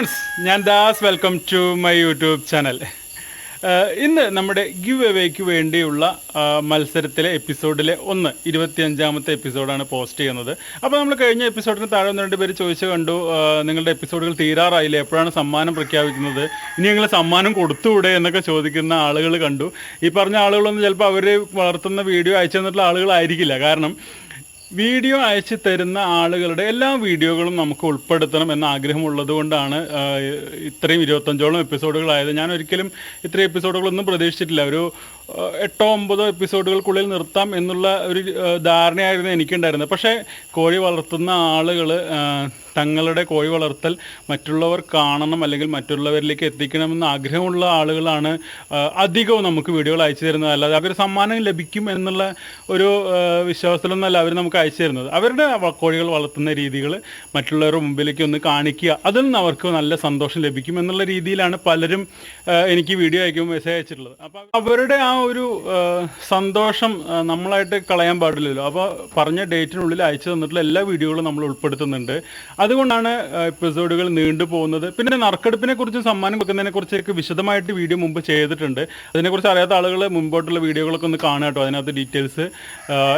Friends ഞാൻ Das welcome to my YouTube channel ഇന്ന് നമ്മുടെ ഗിവ് എവേക്ക് വേണ്ടിയുള്ള മത്സരത്തിലെ എപ്പിസോഡിലെ ഒന്ന് ഇരുപത്തിയഞ്ചാമത്തെ എപ്പിസോഡാണ് പോസ്റ്റ് ചെയ്യുന്നത്. അപ്പോൾ നമ്മൾ കഴിഞ്ഞ എപ്പിസോഡിന് താഴെ ഒന്ന് രണ്ട് പേര് ചോദിച്ചു കണ്ടു. നിങ്ങളുടെ എപ്പിസോഡുകൾ തീരാറായില്ലേ? എപ്പോഴാണ് സമ്മാനം പ്രഖ്യാപിക്കുന്നത്? ഇനി ഞങ്ങൾ സമ്മാനം കൊടുത്തുകൂടെ എന്നൊക്കെ ചോദിക്കുന്ന ആളുകൾ കണ്ടു. ഈ പറഞ്ഞ ആളുകളൊന്നും ചിലപ്പോൾ അവർ വളർത്തുന്ന വീഡിയോ അയച്ചു തന്നിട്ടുള്ള ആളുകളായിരിക്കില്ല. കാരണം വീഡിയോ അയച്ചു തരുന്ന ആളുകളുടെ എല്ലാ വീഡിയോകളും നമുക്ക് ഉൾപ്പെടുത്തണം എന്ന ആഗ്രഹമുള്ളത് കൊണ്ടാണ് ഇത്രയും ഇരുപത്തഞ്ചോളം എപ്പിസോഡുകളായത്. ഞാൻ ഒരിക്കലും ഇത്രയും എപ്പിസോഡുകളൊന്നും പ്രതീക്ഷിച്ചിട്ടില്ല. ഒരു എട്ടോ ഒമ്പതോ എപ്പിസോഡുകൾക്കുള്ളിൽ നിർത്താം എന്നുള്ള ഒരു ധാരണയായിരുന്നു എനിക്കുണ്ടായിരുന്നത്. പക്ഷേ കോഴി വളർത്തുന്ന ആളുകൾ തങ്ങളുടെ കോഴി വളർത്തൽ മറ്റുള്ളവർ കാണണം അല്ലെങ്കിൽ മറ്റുള്ളവരിലേക്ക് എത്തിക്കണമെന്ന് ആഗ്രഹമുള്ള ആളുകളാണ് അധികവും നമുക്ക് വീഡിയോകൾ അയച്ചു തരുന്നത്. അല്ലാതെ അവർ സമ്മാനം ലഭിക്കും എന്നുള്ള ഒരു വിശ്വാസത്തിലൊന്നല്ല അവർ നമുക്ക് അയച്ചു തരുന്നത്. അവരുടെ കോഴികൾ വളർത്തുന്ന രീതികൾ മറ്റുള്ളവരുടെ മുമ്പിലേക്ക് ഒന്ന് കാണിക്കുക. അതിൽ നിന്ന് അവർക്ക് നല്ല സന്തോഷം ലഭിക്കും എന്നുള്ള രീതിയിലാണ് പലരും എനിക്ക് വീഡിയോ അയക്കുമ്പോൾ മെസ്സേജ് അയച്ചിട്ടുള്ളത്. അപ്പോൾ അവരുടെ ആ ഒരു സന്തോഷം നമ്മളായിട്ട് കളയാൻ പാടില്ലല്ലോ. അപ്പോൾ പറഞ്ഞ ഡേറ്റിനുള്ളിൽ അയച്ചു തന്നിട്ടുള്ള എല്ലാ വീഡിയോകളും നമ്മൾ ഉൾപ്പെടുത്തുന്നുണ്ട്. അതുകൊണ്ടാണ് എപ്പിസോഡുകൾ നീണ്ടു പോകുന്നത്. പിന്നെ നറുക്കെടുപ്പിനെ കുറിച്ചും സമ്മാനം വെക്കുന്നതിനെ കുറിച്ചൊക്കെ വിശദമായിട്ട് വീഡിയോ മുമ്പ് ചെയ്തിട്ടുണ്ട്. അതിനെക്കുറിച്ച് അറിയാത്ത ആളുകൾ മുമ്പോട്ടുള്ള വീഡിയോകളൊക്കെ ഒന്ന് കാണുക കേട്ടോ അതിനകത്ത് ഡീറ്റെയിൽസ്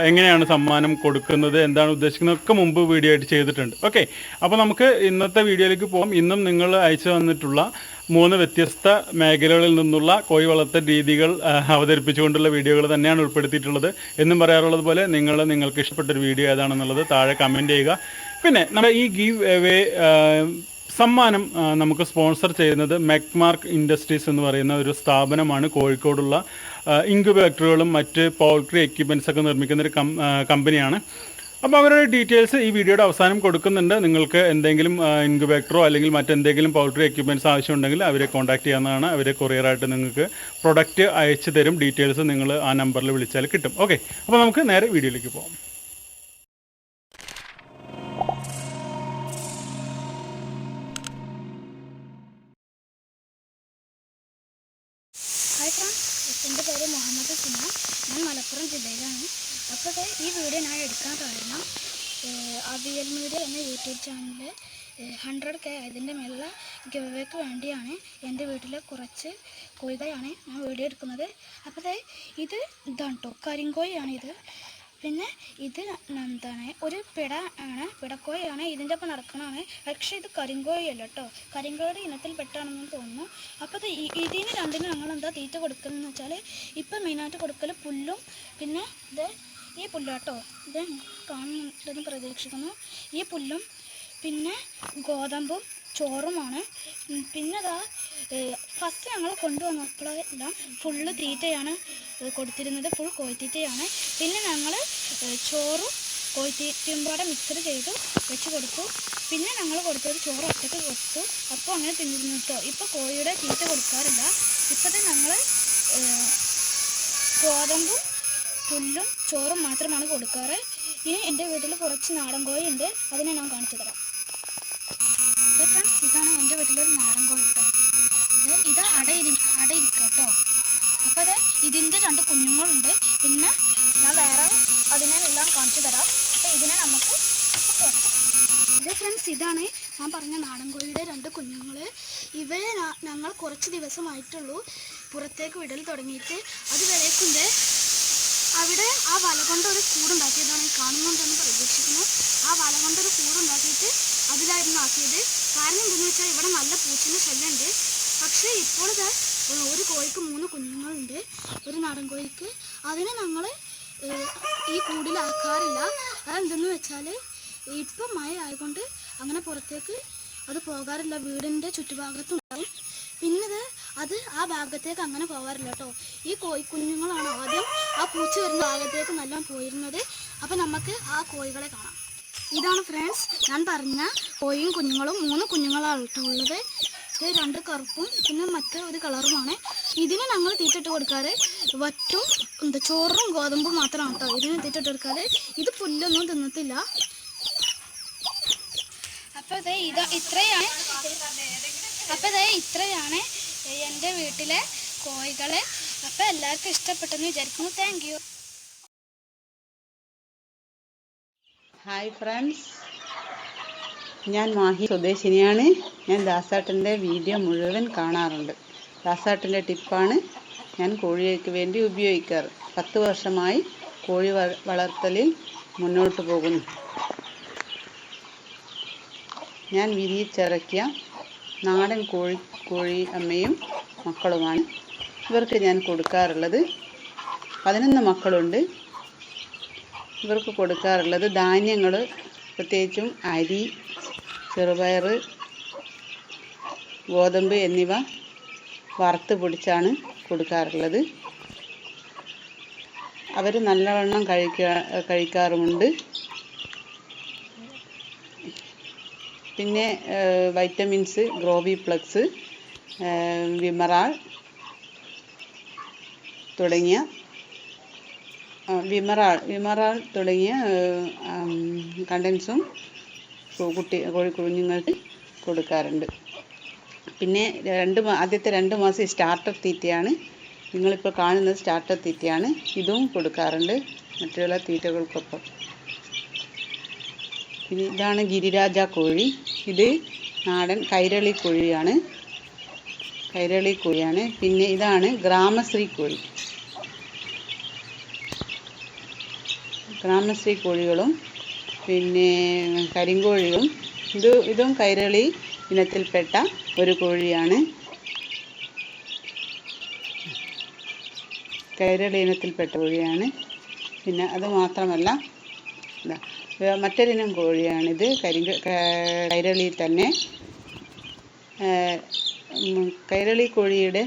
എങ്ങനെയാണ് സമ്മാനം കൊടുക്കുന്നത് എന്താണ് ഉദ്ദേശിക്കുന്നതൊക്കെ മുമ്പ് വീഡിയോ ആയിട്ട് ചെയ്തിട്ടുണ്ട്. ഓക്കെ അപ്പോൾ നമുക്ക് ഇന്നത്തെ വീഡിയോയിലേക്ക് പോകാം ഇന്നും നിങ്ങൾ അയച്ചു തന്നിട്ടുള്ള മൂന്ന് വ്യത്യസ്ത മേഖലകളിൽ നിന്നുള്ള കോഴി വളർത്തൽ രീതികൾ അവതരിപ്പിച്ചുകൊണ്ടുള്ള വീഡിയോകൾ തന്നെയാണ് ഉൾപ്പെടുത്തിയിട്ടുള്ളത്. എന്നും പറയാറുള്ളത് പോലെ നിങ്ങൾ നിങ്ങൾക്ക് ഇഷ്ടപ്പെട്ട ഒരു വീഡിയോ ഏതാണെന്നുള്ളത് താഴെ കമന്റ് ചെയ്യുക. പിന്നെ നമ്മുടെ ഈ ഗീവ് എവേ സമ്മാനം നമുക്ക് സ്പോൺസർ ചെയ്യുന്നത് മെക്മാർക്ക് ഇൻഡസ്ട്രീസ് എന്ന് പറയുന്ന ഒരു സ്ഥാപനമാണ്. കോഴിക്കോടുള്ള ഇൻക്യുബേറ്ററുകളും മറ്റ് പൗൾട്രി എക്യുപ്മെന്റ്സ് ഒക്കെ നിർമ്മിക്കുന്ന ഒരു കമ്പനിയാണ് അപ്പോൾ അവരുടെ ഡീറ്റെയിൽസ് ഈ വീഡിയോയുടെ അവസാനം കൊടുക്കുന്നുണ്ട്. നിങ്ങൾക്ക് എന്തെങ്കിലും ഇൻക്യുബേറ്ററോ അല്ലെങ്കിൽ മറ്റെന്തെങ്കിലും പൗൾട്രി എക്യുപ്മെന്റ്സ് ആവശ്യമുണ്ടെങ്കിൽ അവരെ കോൺടാക്ട് ചെയ്യാവുന്നതാണ്. അവരെ കൊറിയറായിട്ട് നിങ്ങൾക്ക് പ്രൊഡക്റ്റ് അയച്ചു തരും. ഡീറ്റെയിൽസ് നിങ്ങൾ ആ നമ്പറിൽ വിളിച്ചാൽ കിട്ടും. ഓക്കെ അപ്പോൾ നമുക്ക് നേരെ വീഡിയോയിലേക്ക് പോകാം അപ്പോൾ ഈ വീഡിയോ ഞാൻ എടുക്കാൻ കാരണം അവിയൽ മീഡിയ എന്ന യൂട്യൂബ് ചാനലിൽ ഹൺഡ്രഡ് കെ അതിന്റെ മേലുള്ള ഗവേക്ക് വേണ്ടിയാണ് എന്റെ വീട്ടിലെ കുറച്ച് കോഴികളാണ് ഞാൻ വീഡിയോ എടുക്കുന്നത്. അപ്പോൾ ഇത് ഇതാണ് കേട്ടോ കരിങ്കോഴിയാണ് ഇത്. പിന്നെ ഇത് എന്താണ് ഒരു പിട ആണ് പിടക്കോഴിയാണ് ഇതിന്റെ ഒപ്പം നടക്കണതാണ്. പക്ഷേ ഇത് കരിങ്കോയല്ല കേട്ടോ കരിങ്കോഴിയുടെ ഇനത്തിൽ പെട്ടാണെന്ന് തോന്നുന്നു. അപ്പോൾ ഇതിന് രണ്ടിനും ഞങ്ങൾ എന്താ തീറ്റ കൊടുക്കുന്നതെന്ന് വെച്ചാൽ ഇപ്പം മെയിനായിട്ട് കൊടുക്കൽ പുല്ലും പിന്നെ ഇത് ഈ പുല്ലാട്ടോ ഇത് കാണുന്നുണ്ടെന്ന് പ്രതീക്ഷിക്കുന്നു. ഈ പുല്ലും പിന്നെ ഗോതമ്പും ചോറുമാണ്. പിന്നെ അതാ ഫസ്റ്റ് ഞങ്ങൾ കൊണ്ടുവന്നപ്പോഴെല്ലാം ഫുള്ള് തീറ്റയാണ് കൊടുത്തിരുന്നത്. ഫുൾ കോഴിത്തീറ്റയാണ്. പിന്നെ ഞങ്ങൾ ചോറും കോഴിത്തീറ്റയും കൂടെ മിക്സഡ് ചെയ്ത് വെച്ച് കൊടുത്തു. പിന്നെ ഞങ്ങൾ കൊടുത്തൊരു ചോറ് ഒറ്റയ്ക്ക് കൊടുത്തു. അപ്പോൾ അങ്ങനെ തിന്നിരുന്നു കേട്ടോ ഇപ്പോൾ കോഴിയുടെ തീറ്റ കൊടുക്കാറില്ല. ഇപ്പോഴത്തെ ഞങ്ങൾ ഗോതമ്പും പുല്ലും ചോറും മാത്രമാണ് കൊടുക്കാറ്. ഇനി എന്റെ വീട്ടിൽ കുറച്ച് നാടൻ കോഴി ഉണ്ട്. അതിനെ ഞാൻ കാണിച്ചു തരാം. ഫ്രണ്ട്സ് ഇതാണ് എന്റെ വീട്ടിലൊരു നാടൻ കോഴി കേട്ടോ. ഇത് അടയിരി അടയിരിക്കുക കേട്ടോ. അപ്പോൾ അത് ഇതിന്റെ രണ്ട് കുഞ്ഞുങ്ങളുണ്ട്. പിന്നെ ഞാൻ വേറെ അതിനെ എല്ലാം കാണിച്ചു തരാം. അപ്പോൾ ഇതിനെ നമുക്ക് ഇത് ഫ്രണ്ട്സ് ഇതാണ്. ഞാൻ പറഞ്ഞ നാടൻ കോഴിയുടെ രണ്ട് കുഞ്ഞുങ്ങൾ ഇവരെ ഞങ്ങൾ കുറച്ച് ദിവസമായിട്ടുള്ളൂ പുറത്തേക്ക് വിടൽ തുടങ്ങിയിട്ട്. അത് വരേക്കുണ്ട് അവിടെ ആ വല കൊണ്ട് ഒരു കൂടുണ്ടാക്കിയതാണ് ഈ കാണുന്നുണ്ടെന്ന് പ്രതീക്ഷിക്കുന്നു. ആ വല കൊണ്ടൊരു കൂടുണ്ടാക്കിയിട്ട് അതിലായിരുന്നു ആക്കിയത്. കാരണം എന്തെന്ന് വെച്ചാൽ ഇവിടെ നല്ല പൂച്ചന്റെ ശല്യമുണ്ട്. പക്ഷേ ഇപ്പോൾ ഒരു കോഴിക്ക് മൂന്ന് കുഞ്ഞുങ്ങളുണ്ട്. ഒരു നാടൻ കോഴിക്ക്. അതിനെ ഞങ്ങൾ ഈ കൂടിലാക്കാറില്ല അതെന്തെന്ന് വെച്ചാൽ ഇപ്പം മഴ ആയതുകൊണ്ട് അങ്ങനെ പുറത്തേക്ക് അത് പോകാറില്ല. വീടിന്റെ ചുറ്റുഭാഗത്തുണ്ടാവും പിന്നെ അത് ആ ഭാഗത്തേക്ക് അങ്ങനെ പോകാറില്ല കേട്ടോ. ഈ കോഴിക്കുഞ്ഞുങ്ങളാണ് ആദ്യം ആ പൂച്ച വരുന്ന ഭാഗത്തേക്ക് നല്ല പോയിരുന്നത്. അപ്പം നമുക്ക് ആ കോഴികളെ കാണാം. ഇതാണ് ഫ്രണ്ട്സ് ഞാൻ പറഞ്ഞ കോഴിയും കുഞ്ഞുങ്ങളും മൂന്ന് കുഞ്ഞുങ്ങളാണ് കേട്ടോ ഉള്ളത്. ഇത് രണ്ട് കറുപ്പും പിന്നെ മറ്റേ ഒരു കളറുമാണ്. ഇതിന് ഞങ്ങൾ തീറ്റിട്ട് കൊടുക്കാറ് വറ്റും എന്താ ചോറും ഗോതമ്പും മാത്രമാണ് കേട്ടോ ഇതിന് തീറ്റിട്ട് കൊടുക്കാറ്. ഇത് പുല്ലൊന്നും തിന്നത്തില്ല. അപ്പോൾ ഇത് ഇതാ ഇത്രയാണ്. അപ്പോൾ ഇത് ഇത്രയാണ് എന്റെ വീട്ടിലെ കോഴികളെ അപ്പോൾ എല്ലാവർക്കും ഇഷ്ടപ്പെട്ടെന്ന് വിചാരിക്കുന്നു. താങ്ക് യു ഹായ് ഫ്രണ്ട്സ് ഞാൻ മാഹി സ്വദേശിനിയാണ്. ഞാൻ ദാസാട്ടന്റെ വീഡിയോ മുഴുവൻ കാണാറുണ്ട്. ദാസാട്ടന്റെ ടിപ്പാണ് ഞാൻ കോഴികൾക്ക് വേണ്ടി ഉപയോഗിക്കാറ്. പത്ത് വർഷമായി കോഴി വളർത്തലിൽ മുന്നോട്ട് പോകുന്നു. ഞാൻ വിരിയിച്ചിറക്കിയ നാടൻ കോഴി കോഴി അമ്മയും മക്കളുമാണ്. ഇവർക്ക് ഞാൻ കൊടുക്കാറുള്ളത്. പതിനൊന്ന് മക്കളുണ്ട്. ഇവർക്ക് കൊടുക്കാറുള്ളത് ധാന്യങ്ങൾ പ്രത്യേകിച്ചും അരി ചെറുപയർ ഗോതമ്പ് എന്നിവ വറുത്ത് പൊടിച്ചാണ് കൊടുക്കാറുള്ളത്. അവർ നല്ലവണ്ണം കഴിക്കാ കഴിക്കാറുമുണ്ട്. പിന്നെ വൈറ്റമിൻസ് ഗ്രോവി പ്ലക്സ് വിമറാൾ തുടങ്ങിയ വിമറാൾ വിമറാൾ തുടങ്ങിയ കണ്ടൻസും കുട്ടി കോഴി കുഞ്ഞുങ്ങൾക്ക് കൊടുക്കാറുണ്ട്. പിന്നെ രണ്ട് ആദ്യത്തെ രണ്ട് മാസം സ്റ്റാർട്ടർ തീറ്റയാണ്. നിങ്ങളിപ്പോൾ കാണുന്നത് സ്റ്റാർട്ടർ തീറ്റയാണ്. ഇതും കൊടുക്കാറുണ്ട്. മറ്റുള്ള തീറ്റകൾക്കൊപ്പം. ഇതാണ് ഗിരിരാജ കോഴി. ഇത് നാടൻ കൈരളി കോഴിയാണ്. കൈരളി കോഴിയാണ്. പിന്നെ ഇതാണ് ഗ്രാമശ്രീ കോഴി. ഗ്രാമശ്രീ കോഴികളും പിന്നെ കരിങ്കോഴികളും. ഇത് ഇതും കൈരളി ഇനത്തിൽപ്പെട്ട ഒരു കോഴിയാണ്. കൈരളി ഇനത്തിൽപ്പെട്ട കോഴിയാണ്. പിന്നെ അത് മാത്രമല്ല മറ്റൊരിനം കോഴിയാണിത്. കൈരളിയിൽ കൈരളി തന്നെ. കൈരളി കോഴിയുടെ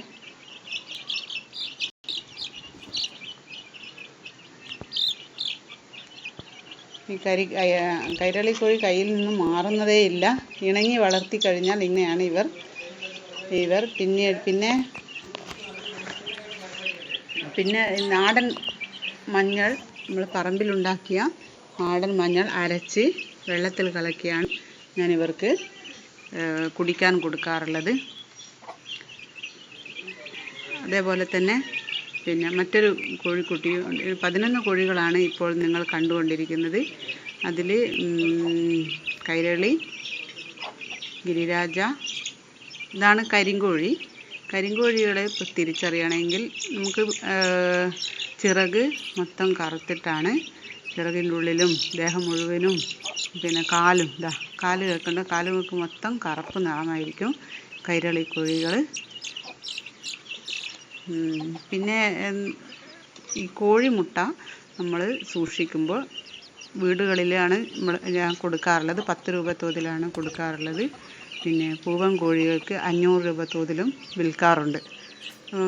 ഈ കരി കൈരളി കോഴി കയ്യിൽ നിന്ന് മാറുന്നതേ ഇല്ല. ഇണങ്ങി വളർത്തി കഴിഞ്ഞാൽ ഇങ്ങനെയാണ് ഇവർ ഇവർ പിന്നെ പിന്നെ പിന്നെ നാടൻ മഞ്ഞൾ നമ്മൾ പറമ്പിലുണ്ടാക്കിയ നാടൻ മഞ്ഞൾ അരച്ച് വെള്ളത്തിൽ കലക്കിയാണ് ഞാൻ ഇവർക്ക് കുടിക്കാൻ കൊടുക്കാറുള്ളത് അതേപോലെ തന്നെ പിന്നെ മറ്റൊരു കോഴിക്കുട്ടി. പതിനൊന്ന് കോഴികളാണ് ഇപ്പോൾ നിങ്ങൾ കണ്ടുകൊണ്ടിരിക്കുന്നത് അതിൽ കൈരളി ഗിരിരാജ ഇതാണ് കരിങ്കോഴി കരിങ്കോഴികളെ തിരിച്ചറിയണമെങ്കിൽ നമുക്ക് ചിറക് മൊത്തം കറുത്തിട്ടാണ്. ചിറകിന്റെ ഉള്ളിലും ദേഹം മുഴുവനും പിന്നെ കാലും. ഇതാ കാൽ കേൾക്കേണ്ട. കാലുകൾക്ക് മൊത്തം കറുപ്പ് നിറമായിരിക്കും. കൈരളി കോഴികൾ പിന്നെ ഈ കോഴിമുട്ട നമ്മൾ സൂക്ഷിക്കുമ്പോൾ വീടുകളിലാണ് നമ്മൾ ഞാൻ കൊടുക്കാറുള്ളത്. പത്ത് രൂപ തോതിലാണ് കൊടുക്കാറുള്ളത്. പിന്നെ പൂവൻ കോഴികൾക്ക് അഞ്ഞൂറ് രൂപ തോതിലും വിൽക്കാറുണ്ട്.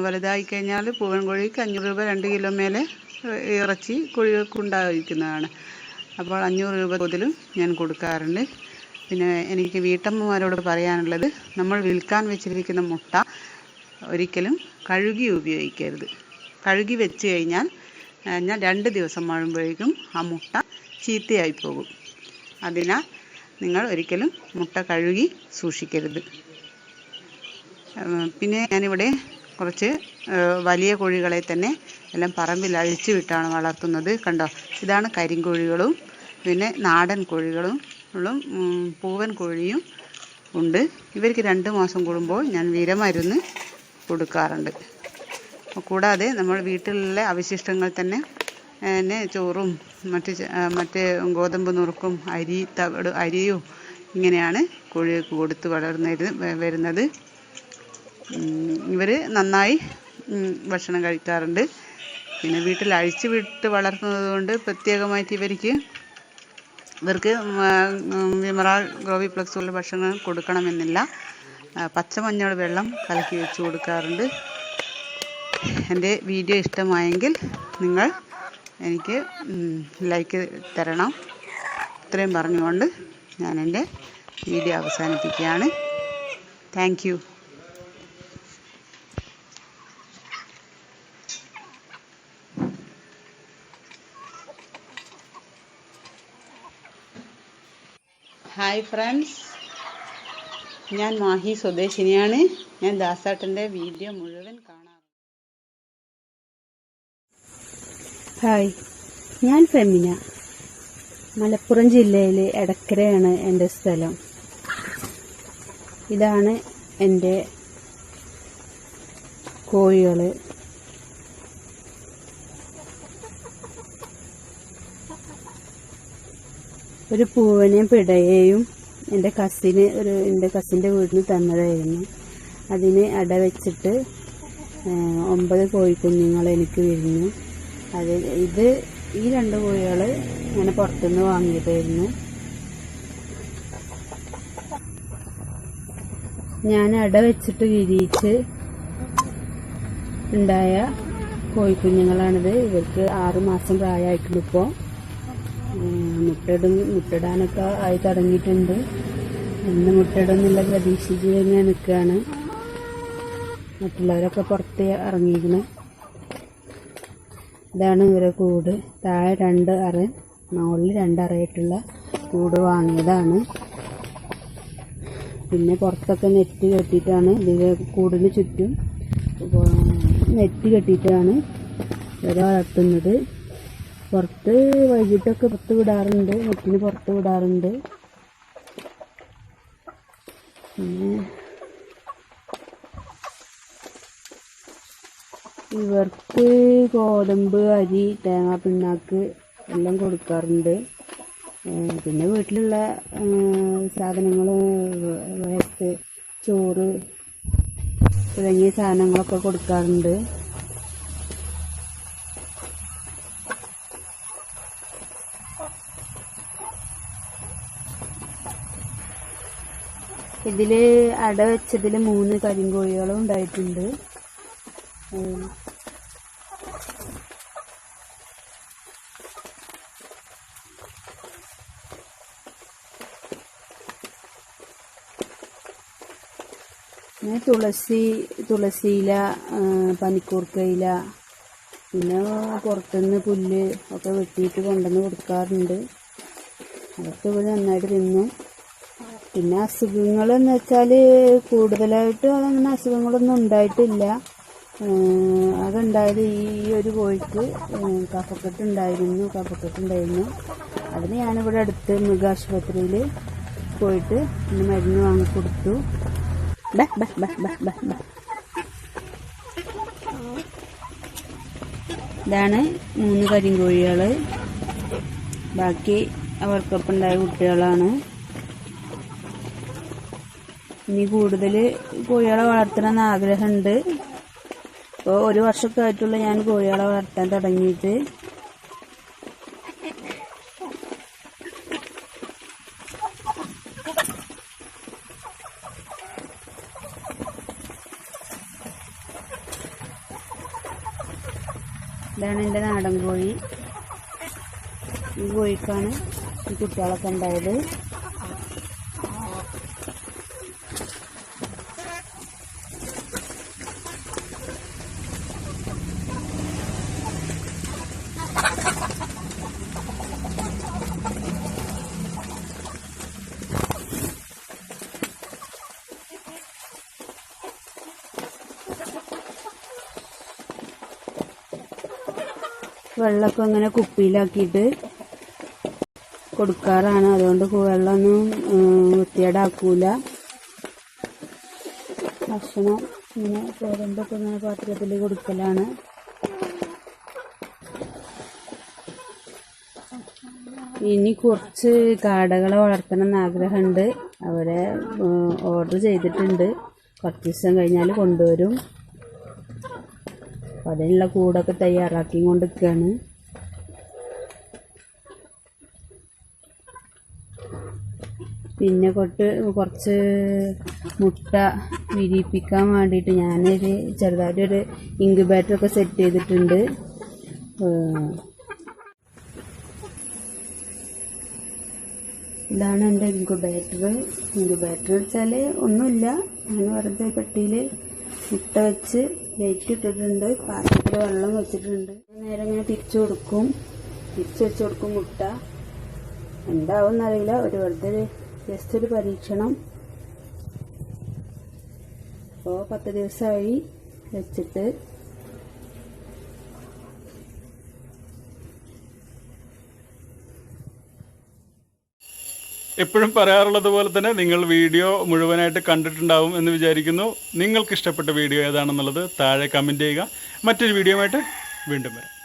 വലുതായി കഴിഞ്ഞാൽ പൂവൻ കോഴിക്ക് അഞ്ഞൂറ് രൂപ രണ്ട് കിലോ മേലെ ഇറച്ചി കോഴികൾക്ക് ഉണ്ടായിരിക്കുന്നതാണ് അപ്പോൾ അഞ്ഞൂറ് രൂപ മുതലും ഞാൻ കൊടുക്കാറുണ്ട്. പിന്നെ എനിക്ക് വീട്ടമ്മമാരോട് പറയാനുള്ളത് നമ്മൾ വിൽക്കാൻ വെച്ചിരിക്കുന്ന മുട്ട ഒരിക്കലും കഴുകി ഉപയോഗിക്കരുത്. കഴുകി വെച്ച് കഴിഞ്ഞാൽ ഞാൻ രണ്ട് ദിവസം ആകുമ്പോഴേക്കും ആ മുട്ട ചീത്തയായി പോകും. അതിനാൽ നിങ്ങൾ ഒരിക്കലും മുട്ട കഴുകി സൂക്ഷിക്കരുത്. പിന്നെ ഞാനിവിടെ കുറച്ച് വലിയ കോഴികളെ തന്നെ എല്ലാം പറമ്പിൽ അഴിച്ചു വിട്ടാണ് വളർത്തുന്നത്. കണ്ടോ? ഇതാണ് കരിങ്കോഴികളും പിന്നെ നാടൻ കോഴികളും പൂവൻ കോഴിയും ഉണ്ട്. ഇവർക്ക് രണ്ട് മാസം കൂടുമ്പോൾ ഞാൻ വിരമരുന്ന് കൊടുക്കാറുണ്ട്. കൂടാതെ നമ്മൾ വീട്ടിലുള്ള അവശിഷ്ടങ്ങൾ തന്നെ പിന്നെ ചോറും മറ്റ് മറ്റ് ഗോതമ്പ് നുറുക്കും അരി തവിട് അരിയും ഇങ്ങനെയാണ് കോഴികൾക്ക് കൊടുത്ത് വളർന്നു വരുന്നത്. ഇവർ നന്നായി ഭക്ഷണം കഴിക്കാറുണ്ട്. പിന്നെ വീട്ടിൽ അഴിച്ചു വിട്ട് വളർത്തുന്നത് കൊണ്ട് പ്രത്യേകമായിട്ട് ഇവർക്ക് ഇവർക്ക് വിമറാൾ ഗ്രോവി ഫ്ലക്സ് പോലുള്ള ഭക്ഷണം കൊടുക്കണമെന്നില്ല. പച്ചമഞ്ഞൾ വെള്ളം കലക്കി വെച്ച് കൊടുക്കാറുണ്ട്. എന്റെ വീഡിയോ ഇഷ്ടമായെങ്കിൽ നിങ്ങൾ എനിക്ക് ലൈക്ക് തരണം. ഇത്രയും പറഞ്ഞുകൊണ്ട് ഞാൻ എന്റെ വീഡിയോ അവസാനിപ്പിക്കുകയാണ്. താങ്ക് ഹായ് ഫ്രണ്ട്സ് ഞാൻ മാഹി സ്വദേശിനിയാണ്. ഞാൻ ദാസാട്ടന്റെ വീഡിയോ മുഴുവൻ കാണാറ് ഹായ് ഞാൻ ഫെമിന മലപ്പുറം ജില്ലയിലെ എടക്കരയാണ് എന്റെ സ്ഥലം. ഇതാണ് എന്റെ കോഴികൾ ഒരു പൂവനെയും പിടയേയും എന്റെ കസിന് ഒരു എന്റെ കസിന്റെ വീട്ടിൽ തന്നതായിരുന്നു. അതിനെ അട വെച്ചിട്ട് ഒമ്പത് കോഴിക്കുഞ്ഞുങ്ങൾ എനിക്ക് വിരിഞ്ഞു. അത് ഇത് ഈ രണ്ട് കോഴികൾ ഞാൻ പുറത്തുനിന്ന് വാങ്ങിയതായിരുന്നു. ഞാൻ അട വെച്ചിട്ട് വിരിയിച്ച് ഉണ്ടായ കോഴിക്കുഞ്ഞുങ്ങളാണിത് ഇവർക്ക് ആറുമാസം പ്രായമായിട്ടുണ്ട് ഇപ്പോൾ മുട്ടയിടും മുട്ടയിടാനൊക്കെ ആയി തുടങ്ങിയിട്ടുണ്ട്. ഇന്ന് മുട്ടയിടുന്നുള്ള പ്രതീക്ഷിച്ച് തന്നെ നിൽക്കുകയാണ്. മറ്റുള്ളവരൊക്കെ പുറത്ത് ഇറങ്ങിയിരിക്കണം ഇതാണ് ഇവരെ കൂട്. താഴെ രണ്ട് അറ മുകളിൽ രണ്ട് അറയായിട്ടുള്ള കൂട് വാങ്ങിയതാണ്. പിന്നെ പുറത്തൊക്കെ നെറ്റ് കെട്ടിയിട്ടാണ് ഇതിന്റെ കൂടിന് ചുറ്റും നെറ്റ് കെട്ടിയിട്ടാണ് ഇവരെ വളർത്തുന്നത്. പുറത്ത് വൈകിട്ടൊക്കെ പുറത്ത് വിടാറുണ്ട് നെറ്റിന് പുറത്ത് വിടാറുണ്ട്. ഇവർക്ക് ഗോതമ്പ് അരി തേങ്ങ പിണ്ണാക്ക് എല്ലാം കൊടുക്കാറുണ്ട്. പിന്നെ വീട്ടിലുള്ള സാധനങ്ങൾ വേസ്റ്റ് ചോറ് തുടങ്ങിയ സാധനങ്ങളൊക്കെ കൊടുക്കാറുണ്ട്. ഇതിൽ അട വെച്ചതിൽ മൂന്ന് കരിങ്കോഴികളും ഉണ്ടായിട്ടുണ്ട്. തുളസി തുളസിയില പനിക്കൂർക്കയില പിന്നെ പുറത്തുനിന്ന് പുല്ല് ഒക്കെ വെട്ടിയിട്ട് കൊണ്ടുവന്ന് കൊടുക്കാറുണ്ട്. അതൊക്കെ ഇവിടെ നന്നായിട്ട് തിന്നു. പിന്നെ അസുഖങ്ങൾ എന്ന് വെച്ചാൽ കൂടുതലായിട്ട് അങ്ങനെ അസുഖങ്ങളൊന്നും ഉണ്ടായിട്ടില്ല. അതുണ്ടായത് ഈ ഒരു കോഴിക്ക് കഫക്കെട്ടുണ്ടായിരുന്നു കഫക്കെട്ട് ഉണ്ടായിരുന്നു കഫക്കെട്ട് ഉണ്ടായിരുന്നു. അതിന് ഞാനിവിടെ അടുത്ത് മൃഗാശുപത്രിയിൽ പോയിട്ട് ഇന്ന് മരുന്ന് വാങ്ങിക്കൊടുത്തു ബ, ബ, ബ, ബ, ബ, ബ. ഇതാണ് മൂന്ന് കരിങ്കോഴികൾ ബാക്കി അവർക്കൊപ്പം ഉണ്ടായ കുട്ടികളാണ്. ഇനി കൂടുതൽ കോഴികളെ വളർത്തണമെന്ന് ആഗ്രഹമുണ്ട്. ഇപ്പോൾ ഒരു വർഷമൊക്കെ ആയിട്ടുള്ള ഞാൻ കോഴികളെ വളർത്താൻ തുടങ്ങിയിട്ട്. ഇതാണ് എന്റെ നാടൻ കോഴി. ഈ കോഴിക്കാണ് ഈ കുട്ടികളൊക്കെ ഉണ്ടായത്. വെള്ളമൊക്കെ ഇങ്ങനെ കുപ്പിയിലാക്കിയിട്ട് കൊടുക്കാറാണ്. അതുകൊണ്ട് വെള്ളമൊന്നും വൃത്തിയേടാക്കൂല ഭക്ഷണം ഇങ്ങനെ ചോറുമ്പൊക്കെ ഇങ്ങനെ പാത്രത്തിൽ കൊടുക്കലാണ്. ഇനി കുറച്ച് കാടകളെ വളർത്തണം എന്ന് ആഗ്രഹമുണ്ട്. അവരെ ഓർഡർ ചെയ്തിട്ടുണ്ട്. കുറച്ച് ദിവസം കഴിഞ്ഞാൽ കൊണ്ടുവരും. അപ്പം അതിനുള്ള കൂടൊക്കെ തയ്യാറാക്കി കൊണ്ടിരിക്കുകയാണ് പിന്നെ കൊട്ട് കുറച്ച് മുട്ട വിരിപ്പിക്കാൻ വേണ്ടിയിട്ട് ഞാനൊരു ചെറുതായിട്ടൊരു ഇൻക്യുബേറ്ററൊക്കെ സെറ്റ് ചെയ്തിട്ടുണ്ട്. ഇതാണ് എന്റെ ഇൻക്യുബേറ്റർ ഇൻക്യുബേറ്റർ വെച്ചാൽ ഒന്നുമില്ല. ഞാൻ വെറുതെ പെട്ടിയിൽ മുട്ട വെച്ച് ലൈറ്റ് ഇട്ടിട്ടുണ്ട് പാത്രത്തിൽ വെള്ളം വെച്ചിട്ടുണ്ട്. നേരെ ഇങ്ങനെ തിരിച്ചു കൊടുക്കും. തിരിച്ചു വെച്ചു കൊടുക്കും മുട്ട. എന്താവും എന്നറിയില്ല ഒരു വെറുതെ ജസ്റ്റ് ഒരു പരീക്ഷണം. അപ്പോൾ പത്ത് ദിവസമായി വെച്ചിട്ട് എപ്പോഴും പറയാറുള്ളത് പോലെ തന്നെ നിങ്ങൾ വീഡിയോ മുഴുവനായിട്ട് കണ്ടിട്ടുണ്ടാവും എന്ന് വിചാരിക്കുന്നു. നിങ്ങൾക്ക് ഇഷ്ടപ്പെട്ട വീഡിയോ ഏതാണെന്നുള്ളത് താഴെ കമന്റ് ചെയ്യുക. മറ്റൊരു വീഡിയോ ആയിട്ട് വീണ്ടും വരാം.